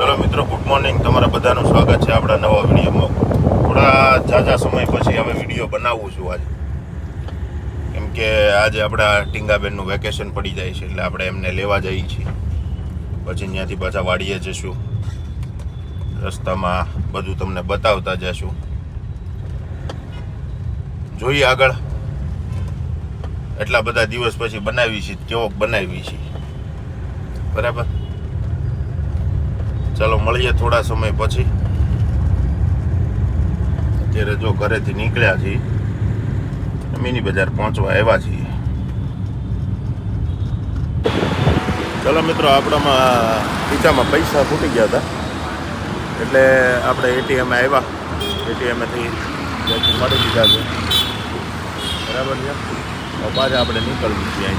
ચલો મિત્રો good morning તમારા બધાનું સ્વાગત છે આપણા નવા વિડીયોમાં. થોડા ઝાઝા સમય પછી હવે વીડિયો બનાવું છું આજે. કેમ કે આજે આપણા ટીંગાબેનનું વેકેશન પડી જાય છે, એટલે આપણે એમને લેવા જઈએ છીએ. પછી ત્યાંથી પાછા વાડીએ જશું રસ્તામાં બધું તમને બતાવતા જશું જોઈએ આગળ. એટલા બધા દિવસ પછી બનાવી છે કેવો બનાવી છે બરાબર? ચાલો મળીએ થોડા સમય પછી. અત્યારે જો ઘરેથી નીકળ્યા છીએ મિની બજાર પહોંચવા આવ્યા છીએ. ચલો મિત્રો, આપણામાં ખીચામાં પૈસા ફૂટી ગયા હતા. એટલે આપણે એટીએમ આવ્યા. એટીએમથી ત્યાંથી મળી દીધા છે. બરાબર છે? પાછા આપણે નીકળવું છીએ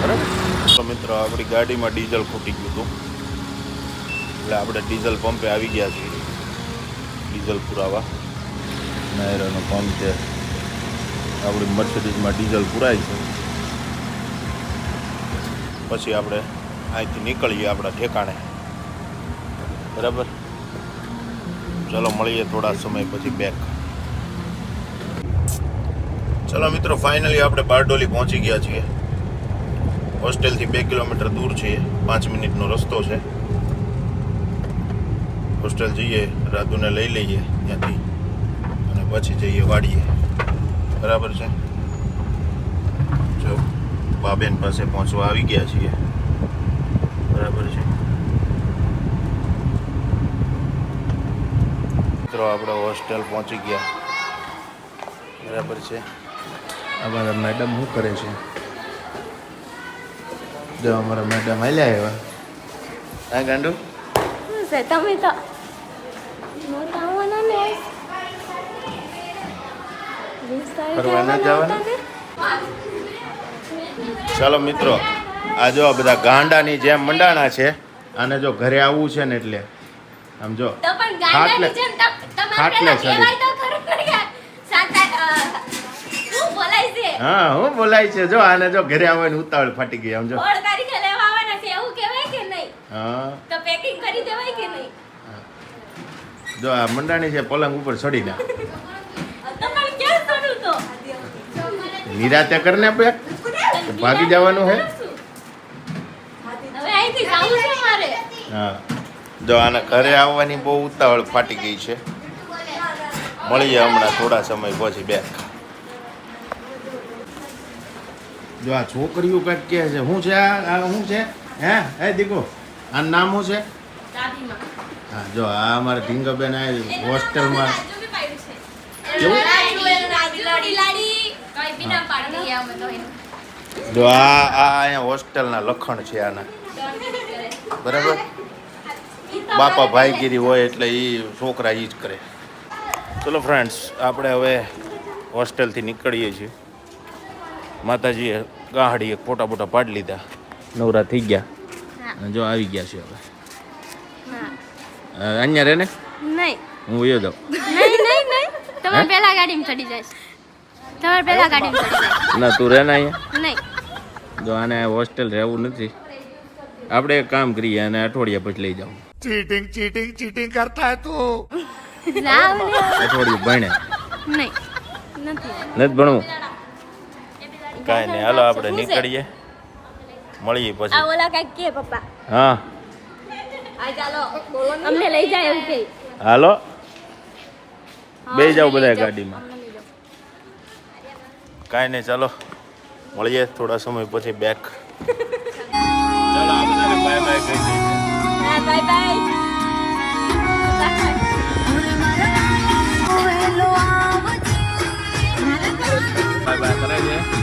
બરાબર? તો મિત્રો, આપણી ગાડીમાં ડીઝલ ખૂટી ગયું હતું. એટલે આપણે ડીઝલ પંપે આવી ગયા છીએ. ડીઝલ પુરાવા. નાયરાનો પંપ છે. આપણી મર્સિડીઝમાં ડીઝલ પુરાય છે. પછી આપણે અહીંથી નીકળીએ આપણા ઠેકાણે. બરાબર? ચલો, મળીએ થોડા સમય પછી બેક ચલો મિત્રો ફાઇનલી આપણે બારડોલી પહોંચી ગયા છીએ. હોસ્ટેલથી બે કિલોમીટર દૂર છીએ. પાંચ મિનિટનો રસ્તો છે. હોસ્ટેલ જઈએ રાધુને લઈ લઈએ ત્યાંથી અને પછી જઈએ વાડીએ. બરાબર છે? જો બાબેન પાસે પહોંચવા આવી ગયા છીએ. બરાબર છે? મિત્રો, આપણે હોસ્ટેલ પહોંચી ગયા. બરાબર છે? અમારા મેડમ શું કરે છે? જો અમારા મેડમ હાલ્યા એવા હા, ગાંડુ? તમે તો મોટા હોવાના ને ફરવા ના જવાના? ચાલો મિત્રો આ જો બધા ગાંડાની જેમ મંડાણા છે અને જો ઘરે આવવું છે ને એટલે આમ જો ખાટલે- ખાટલે ચડી. ને હા હું બોલાય છે જો આને જો ઘરે આવવાની ઉતાવળ ફાટી ગઈ આમ જો. હા. તો પેકિંગ કરી દેવાય કે નહીં? જો આ મંડાણી છે પલંગ ઉપર ચડી ના નિરાતે કરને આપણે ભાગી જવાનું હે. હા. જો આને ઘરે આવવાની બહુ ઉતાવળ ફાટી ગઈ છે. મળીએ હમણાં થોડા સમય પછી બેક જો આ છોકરીઓ કંઈક કહે છે શું છે આ? શું છે? હે? હે દીકો આનું નામ શું છે? હા જો આ અમારે ભીંગાબેન આવી હોસ્ટેલમાં. જો આ આ અહીંયા હોસ્ટેલના લખણ છે આના. બરાબર? બાપા ભાઈગીરી હોય એટલે એ છોકરા એ જ કરે. ચલો ફ્રેન્ડ્સ આપણે હવે હોસ્ટેલથી નીકળીએ છીએ. માતાજીએ ગાહડીએ ફોટા બોટા પાડી લીધા. નવરા થઈ ગયા. જો આવી ગયા છે હવે. અહીંયા રહે ને નહીં. હું વયો જાઉં. નહીં નહીં નહીં. તમે પહેલા ગાડીમાં ચડી જઈશ તમારે પહેલા ગાડીમાં ના તું રહે ને અહીંયા? નહીં. જો આને હોસ્ટેલ રહેવું નથી. આપણે એક કામ કરીએ અને અઠવાડિયા પછી લઈ જાઉં. ચીટિંગ ચીટિંગ ચીટિંગ કરતા હે તું અઠવાડિયું ભણે. નહીં. નથી. ભણવું? કાંઈ નહીં હાલો આપણે નીકળીએ. મળીએ પછી. ઓલા કાંઈક કે પપ્પા. હા. અમને લઈ જાય એવું કે. હાલો. બે જાવ બધા ગાડીમાં. અમને લઈ કાંઈ નહીં ચાલો. મળીએ થોડા સમય પછી બેક ચાલો બાય બાય કહી દઈએ. બાય બાય બાય બાય કરે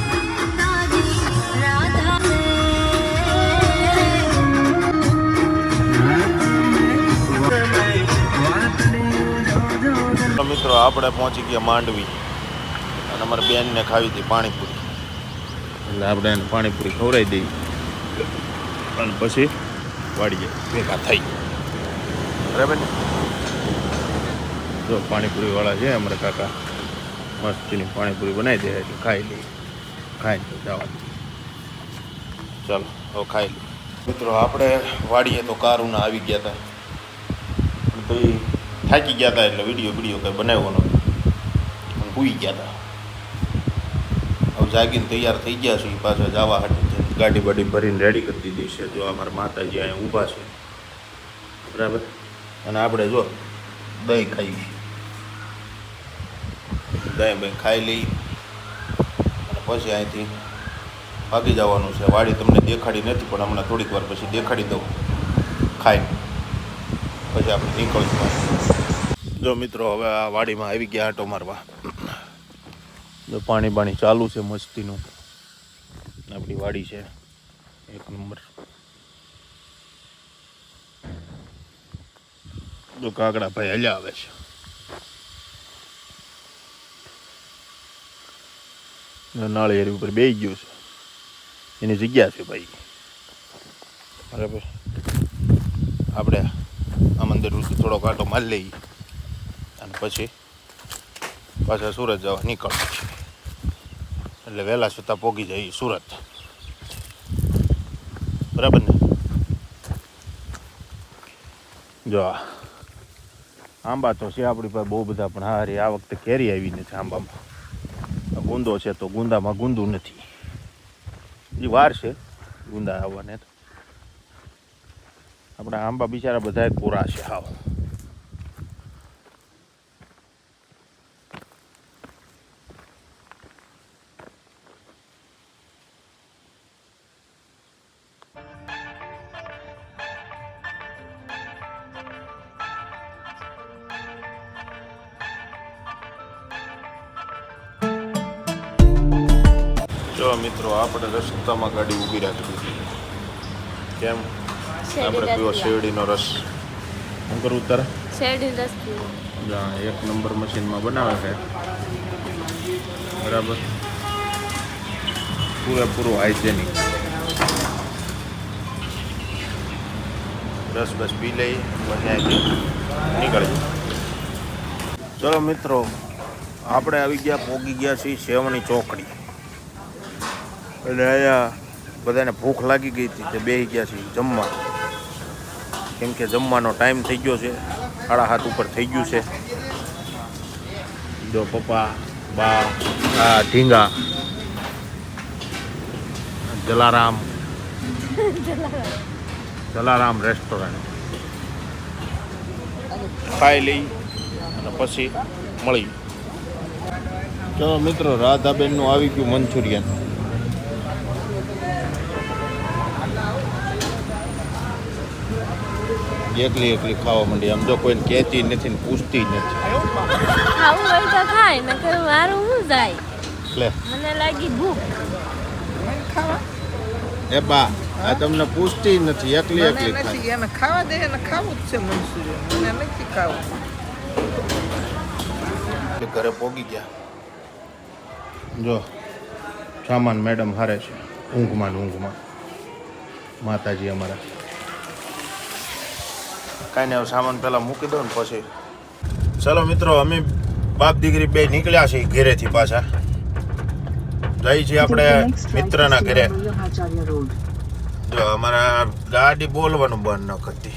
મિત્રો આપણે પહોંચી ગયા માંડવી. અને અમારી બેનને ખાવી હતી પાણીપુરી. એટલે આપણે એને પાણીપુરી ખવડાવી દઈએ. અને પછી વાડીએ ભેગા થઈ. બરાબર ને? જો પાણીપુરી વાળા છે અમારા કાકા મસ્તીની પાણીપુરી બનાવી દે એટલે ખાઈ લઈએ ખાઈને જવા ચાલો હવે ખાઈ લઈએ મિત્રો આપણે વાડીએ તો કારુના આવી ગયા હતા તો એ થાકી ગયા હતા એટલે વીડિયો વીડિયો કંઈ બનાવ્યો નહોતો. પણ ભૂઈ ગયા હતા હવે જાગીને તૈયાર થઈ ગયા છે પાછા જવા હાટે ગાડી બાડી ભરીને રેડી કરી દીધી છે. જો અમારા માતાજી અહીંયા ઊભા છે. બરાબર? અને આપણે જો દહીં ખાઈ દહીં બહીં ખાઈ લઈ. પછી અહીંથી ભાગી જવાનું છે. વાડી તમને દેખાડી નથી, પણ હમણાં થોડીક વાર પછી દેખાડી દઉં. ખાઈ. પછી આપણે નીકળશું. જો મિત્રો, હવે આ વાડીમાં આવી ગયા આટો મારવા. જો પાણી બાણી ચાલુ છે મસ્તીનું. આપણી વાડી છે. એક નંબર. જો કાકડા ભાઈ હલ્યા આવે છે. નાળિયેરી ઉપર બેસી ગયું છે. એની જગ્યા છે ભાઈ. બરાબર આપણે આ મંદિર સુધી થોડો કાંટો મારી લઈએ અને પછી પાછા સુરત જવા નીકળવું એટલે વહેલા સુતા પોગી જઈએ સુરત. બરાબર ને? જો આંબા તો છે આપણી પાસે બહુ બધા, પણ હા આ વખતે કેરી આવી નથી આંબામાં. ગુંદો છે તો ગુંદામાં ગુંદું નથી. એ વાર છે ગુંદા આવવાને તો. આપણા આંબા બિચારા બધા કોરા છે હાવ. મિત્રો આપણે રસ્તામાં ગાડી ઊભી રાખી કેમ? આપણે પીવો શેરડીનો રસ? શું કરવું તારે? શેરડી રસ પીવો એક નંબર મશીનમાં બનાવે છે. બરાબર. પૂરેપૂરું હાઇજેનિક રસ બસ પી લઈ અહીંથી નીકળી ચલો મિત્રો આપણે આવી ગયા પોગી ગયા છીએ સેવણી ચોકડી. એટલે અહીંયા બધાને ભૂખ લાગી ગઈ હતી તે બે ગયા છીએ જમવા. કેમ કે જમવાનો ટાઈમ થઈ ગયો છે. સાડા હાથ ઉપર થઈ ગયું છે. જો પપ્પા, બા, આ ઢીંગા, જલારામ. જલારામ રેસ્ટોરન્ટ ખાઈ લઈ અને પછી મળી ચલો મિત્રો, રાધાબેનનું આવી ગયું મંચુરિયન. એકલી એકલી ખાવા માંડી. આમ જો કોઈને કહેતી નથી ને પૂછતી નથી. ખાવું હોય તો ખાય ને કે મારું હું જાય? લે. મને લાગી ભૂખ. એ બા આ તમને પૂછતી નથી એકલી એકલી ખાય. નથી એને ખાવા દે એને ખાવું જ છે મંચુરિયન મને નથી ખાવું. એટલે ઘરે પોગી ગયા. જો સામાન મેડમ હારે છે. ઊંઘમાં ને ઊંઘમાં. માતાજી અમારા. કાંઈ નહીં સામાન પહેલાં મૂકી દો ને પછી. ચલો મિત્રો અમે બાપ દીકરી બે નીકળ્યા છીએ ઘરેથી પાછા. જઈ છીએ આપણે મિત્રના ઘરે. જો અમારા ગાડી બોલવાનું બંધ ન કરતી.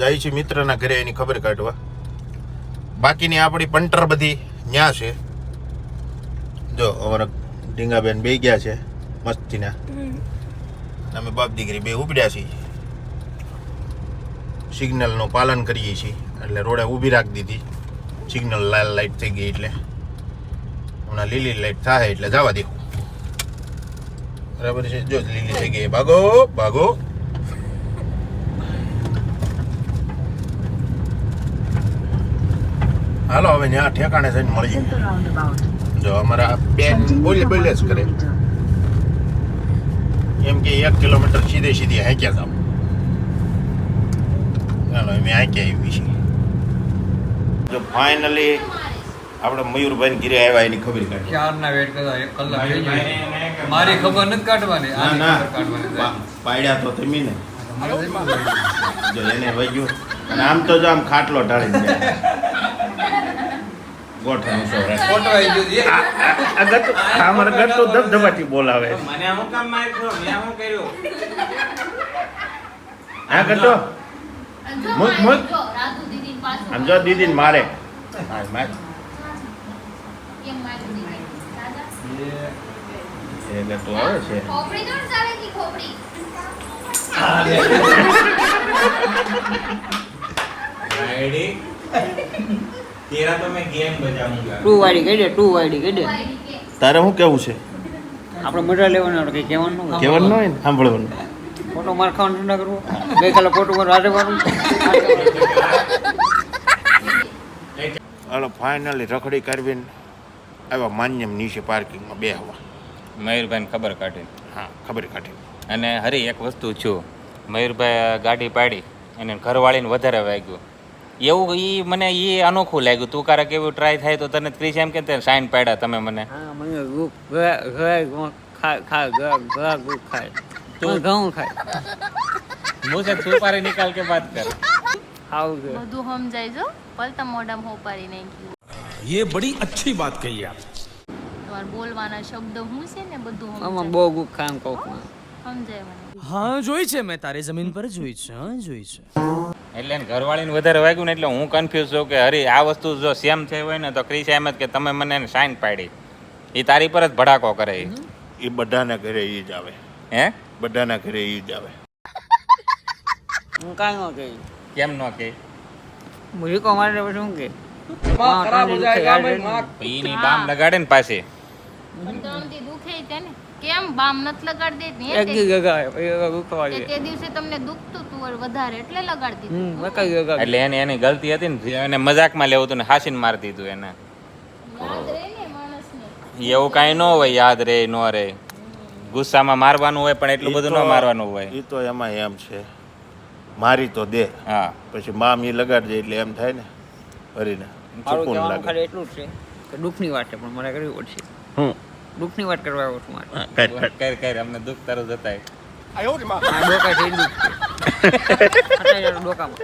જાય છે મિત્રના ઘરે એની ખબર કાઢવા. બાકીની આપણી પંટર બધી ન્યા છે. જો અમારા ડીંગાબેન બે ગયા છે મસ્તીના. અમે બાપ દીકરી બે ઉપડ્યા છીએ. સિગ્નલનું પાલન કરીએ છીએ. એટલે રોડે ઊભી રાખી દીધી. સિગ્નલ લાલ લાઈટ થઈ ગઈ એટલે. હમણાં લીલી લાઈટ થાય એટલે જવા દેવું. બરાબર છે? જો લીલી થઈ ગઈ. ભાગો ભાગો. હાલો, હવે ત્યાં ઠેકાણે થઈને મળીએ. જો અમારા બેન બોલે બોલે જ કરે. એમ કે એક કિલોમીટર સીધે સીધી હાંક્યા જાવ ચાલો અમે આંચે આવી છીએ. જો ફાઇનલી આપણે મયુરભાઈ ઘીરે આવ્યા એની ખબર કાઢી. ક્યારના વેટ કરતા એક કલાક થઈ ગયો મારી ખબર નથી કાઢવાની આ ના ખબર કાઢવાની પાડ્યા તો તમે ને. જો એને વહ્યું અને આમ તો જો આમ ખાટલો ઢાળી દે. ગોઠવાનું. ગયું ધબધબાટી બોલાવે. મને અમુક કામ માર્યો? મેં શું કર્યું? હા ગટુ. જો મૂક મૂક આમ જો દીદી? મારે એટલે તો આવે છે. ટુ વાળી કઈ ટુ વાળી કઈ દે. તારે શું કેવું છે? આપણે મજા લેવાનું કઈ કહેવાનું કહેવાનું હોય ને? સાંભળવાનું. ફોટો માર ખાવાનું ના કરવું. ગઈકાલે ફોટો માર રાતે મારું હાલો ફાઇનલી રખડી કરવીને આવ્યા માન્યમ નીચે પાર્કિંગમાં બે હવા. મયુરભાઈને ખબર કાઢી હા ખબર કાઢી. અને હરી એક વસ્તુ છું મયુરભાઈ ગાડી પાડી અને ઘરવાળીને વધારે વાગ્યું. એવું એ મને એ અનોખું લાગ્યું. તું કારક એવું ટ્રાય થાય તો તને ત્રીસ એમ કે તે સાઈન પાડ્યા તમે મને. હા મને તું ઘઉં ખાય. મુજબ સુપારી નિકાલ કે બાત કર? આવ બધું સમજાય જો પલતા મોઢામાં હોપારી નાખ્યું. ये बड़ी अच्छी बात कही आप તમાર બોલવાના શબ્દ હું છે ને બધું આમાં બહુ ગુખામ કોકમાં. સમજાય મને. હા જોઈ છે મેં તારી જમીન પર જોઈ છે હા જોઈ છે. એટલે ઘરવાળીને વધારે વાગ્યું ને એટલે હું કન્ફ્યુઝ છું કે અરે આ વસ્તુ જો સેમ થઈ હોય ને તો ક્રિસ એમ જ કે તમે મને સાઇન પાડી. એ તારી પર જ ભડાકો કરે એ બધાને ઘરે એ જ આવે. હે? બધાના ઘરે એ જ આવે. હું કાંઈ ન કહી. કેમ ન કહે? મારે પછી શું કે પીની બામ લગાડે ને પાછી. પણ તો આમથી દુખે તેને. કેમ બામ નથી લગાડી દેતી એક દી ગગા પછી ગુકવા તે દિવસે તમને દુખતું તું વધારે એટલે લગાડતી હમ હતી. વકાઈ ગગા એટલે એની એની ગલતી હતી ને એને મજાકમાં લેવું હતું ને હાસીને મારતી હતું એને. યાદ રહે ને માણસને. એવું કાંઈ ન હોય યાદ રે ન રે. ગુસ્સામાં મારવાનું હોય પણ એટલું બધું ન મારવાનું હોય. એ તો એમાં એમ છે. મારી તો દે. હા. પછી મામ એ લગાડજે એટલે એમ થાય ને હરીને મારું લાગે. એટલું જ છે કે દુઃખની વાત છે પણ મને કરવી પડશે. હું? દુઃખની વાત કરવા આવું છું મારે. કર કર. અમને દુઃખ તારું જતાય. આ ડોકા છે દુઃખ છે. ડોકામાં.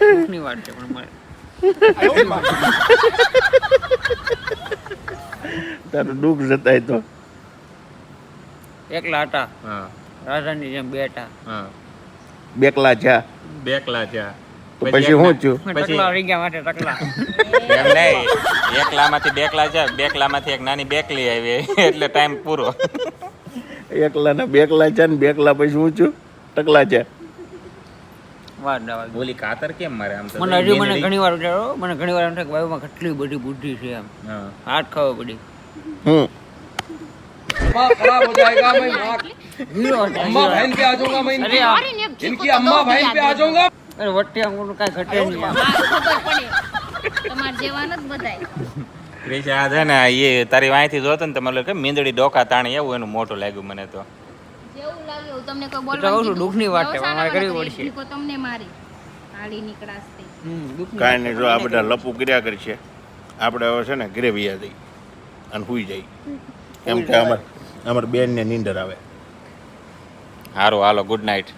દુઃખની વાત છે પણ તારું દુઃખ જતાય તો. એકલા હતા. હા. રાજાની જેમ બેઠા. હા. બેકલા જા. બેકલા છે તો પછી હું છું? ટકલા રહી માટે ટકલા. એમ નહીં. એકલામાંથી બેકલા છે બેકલામાંથી એક નાની બેકલી આવી. એટલે ટાઈમ પૂરો. એકલા ને બેકલા છે ને બેકલા પછી હું છું? ટકલા છે વાત બોલી કાતર કેમ મારે આમ તો? મને હજી મને ઘણી વાર મને ઘણી વાર એમ થાય કે ભાઈ કેટલી બધી બુદ્ધિ છે એમ. હાથ ખાવો પડી. હું खराब हो जाएगा मैं माँ હીરો હતો, अम्मा હીરો. बहन पे आ जाऊंगा मैं અરે આ- મારીને એક इनकी ચીકુ તો अम्मा દો बहन યાદ पे आ રહે. जाऊंगा અરે વટ્ટી આમ મોટું કાંઈ ઘટે નહીં આમ. હા, ખબર પડે તમાર જેવાના જ બધાય ક્રિશ, આ છે ને એ તારી વાંયથી જોતો ને તમારે કે મીંદડી ડોકા તાણી એવું એનું મોટું લાગ્યું મને તો જેવું લાગે એવું તમને કોઈ તો બોલવાનું કહું છું, કીધું. દુઃખની વાત છે, નવસાના મારે કરવી મને પડશે. એક ચીકુ તમને મારી હાલી નીકળાશ તે. હમ, દુઃખની કાંઈ વાત નહીં જો આ બધા લપુ કર્યા કરશે આપણે હવે છે ને ઘરે વૈયા જઈ અને હુઈ જાય એમ કે અમાર અમાર બેનને નીંદર આવે. સારું હાલો ગુડ નાઇટ.